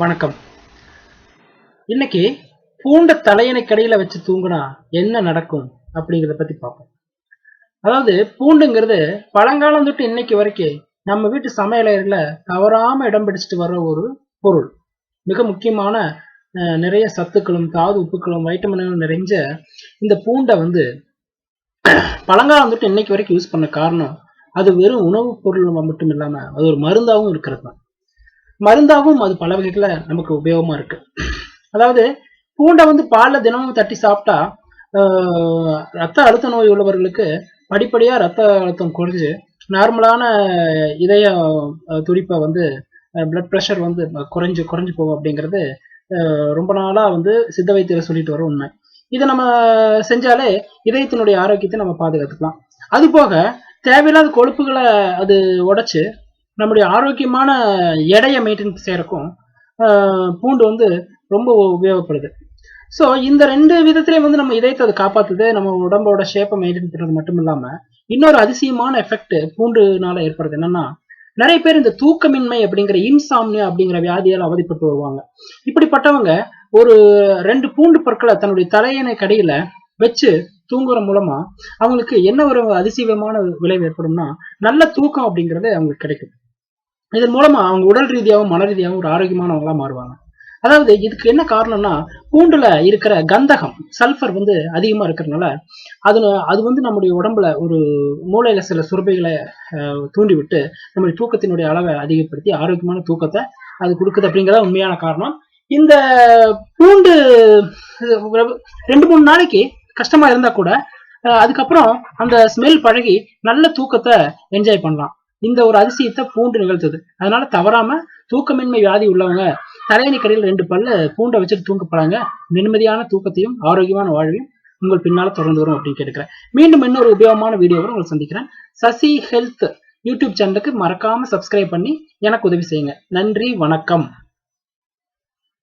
வணக்கம். இன்னைக்கு பூண்ட தலையணை கடையில வச்சு தூங்குனா என்ன நடக்கும் அப்படிங்கறத பத்தி பார்ப்போம். அதாவது பூண்டுங்கிறது பழங்காலம் தொட்டு இன்னைக்கு வரைக்கும் நம்ம வீட்டு சமையலறையில தவறாம இடம் பிடிச்சிட்டு வர்ற ஒரு பொருள். மிக முக்கியமான அஹ், நிறைய சத்துக்களும் தாது உப்புக்களும் வைட்டமின்களும் நிறைஞ்ச இந்த பூண்டை வந்து பழங்காலம் தொட்டு இன்னைக்கு வரைக்கும் யூஸ் பண்ண காரணம் அது வெறும் உணவுப் பொருள் மட்டும் இல்லாம அது ஒரு மருந்தாகவும் இருக்கிறது தான். மருந்தாகவும் அது பல வகைகள நமக்கு உபயோகமா இருக்கு. அதாவது பூண்டை வந்து பாலில் தினமும் தட்டி சாப்பிட்டா ரத்த அழுத்த நோய் உள்ளவர்களுக்கு படிப்படியாக ரத்த அழுத்தம் குறைஞ்சு நார்மலான இதய துடிப்பை வந்து பிளட் ப்ரெஷர் வந்து குறைஞ்சு குறைஞ்சு போகும் அப்படிங்கிறது ரொம்ப நாளாக வந்து சித்த வைத்தியரை சொல்லிட்டு வர உண்மை. இதை நம்ம செஞ்சாலே இதயத்தினுடைய ஆரோக்கியத்தை நம்ம பாதுகாத்துக்கலாம். அது போக தேவையில்லாத கொழுப்புகளை அது உடைச்சு நம்முடைய ஆரோக்கியமான எடையை மெயின்டைன் செய்யறக்கும் ஆஹ் பூண்டு வந்து ரொம்ப உபயோகப்படுது. ஸோ இந்த ரெண்டு விதத்திலையும் வந்து நம்ம இதயத்தை அது காப்பாத்துது நம்ம உடம்போட ஷேப்பை மெயின்டைன் பண்ணுறது மட்டும் இல்லாம இன்னொரு அதிசயமான எஃபெக்ட் பூண்டுனால ஏற்படுறது என்னன்னா நிறைய பேர் இந்த தூக்கமின்மை அப்படிங்கிற இன்சாம்னியா அப்படிங்கிற வியாதியால் அவதிப்பட்டு வருவாங்க. இப்படிப்பட்டவங்க ஒரு ரெண்டு பூண்டு பற்களை தன்னுடைய தலையணை கடையில வச்சு தூங்குற மூலமா அவங்களுக்கு என்ன ஒரு அதிசயமான விளைவு ஏற்படும்னா நல்ல தூக்கம் அப்படிங்கிறது அவங்களுக்கு கிடைக்கும் இதன் மூலமா அவங்க உடல் ரீதியாகவும் மன ரீதியாகவும் ஒரு ஆரோக்கியமானவங்களா மாறுவாங்க. அதாவது இதுக்கு என்ன காரணம்னா பூண்டுல இருக்கிற கந்தகம் சல்ஃபர் வந்து அதிகமா இருக்கிறதுனால அதுல அது வந்து நம்முடைய உடம்புல ஒரு மூளையில சில சுரப்பிகளை தூண்டிவிட்டு நம்முடைய தூக்கத்தினுடைய அளவை அதிகப்படுத்தி ஆரோக்கியமான தூக்கத்தை அது கொடுக்குது அப்படிங்கிறத உண்மையான காரணம். இந்த பூண்டு ரெண்டு மூணு நாளைக்கு கஷ்டமா இருந்தா கூட அதுக்கப்புறம் அந்த ஸ்மெல் பழகி நல்ல தூக்கத்தை என்ஜாய் பண்ணலாம். இந்த ஒரு அதிசயத்தை பூண்டு நிகழ்த்துது. அதனால தவறாம தூக்கமின்மை வியாதி உள்ளவங்க தலையணிக்கடையில் ரெண்டு பல்ல பூண்டை வச்சுட்டு தூங்கப்படாங்க. நிம்மதியான தூக்கத்தையும் ஆரோக்கியமான வாழ்வையும் உங்கள் பின்னால தொடர்ந்து வரும் அப்படின்னு கேட்டுக்கிறேன். மீண்டும் இன்னொரு உபயோகமான வீடியோவோட உங்களை சந்திக்கிறேன். சசி ஹெல்த் யூடியூப் சேனலுக்கு மறக்காம சப்ஸ்கிரைப் பண்ணி எனக்கு உதவி செய்யுங்க. நன்றி வணக்கம்.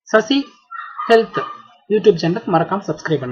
சசி ஹெல்த் யூடியூப் சேனலுக்கு மறக்காம சப்ஸ்கிரைப் பண்ணுங்க.